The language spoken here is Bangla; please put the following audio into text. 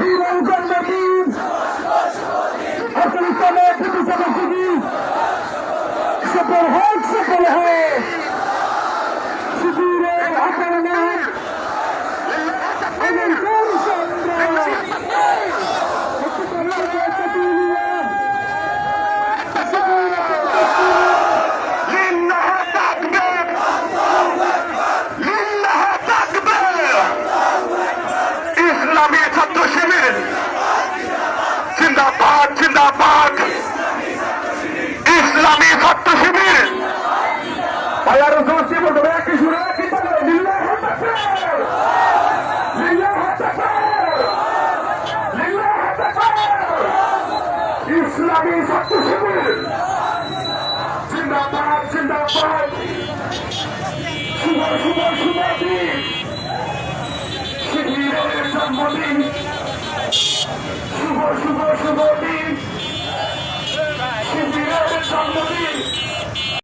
নবীর অনুকর নবীর অতিরিক্ত নয় আল্লাহ রসুল সে বলতে একই সুরে একই তালে লিল্লাহ ইসলামী ছাত্র শিবির জিন্দাবাদ জিন্দাবাদ। শুভ শুভ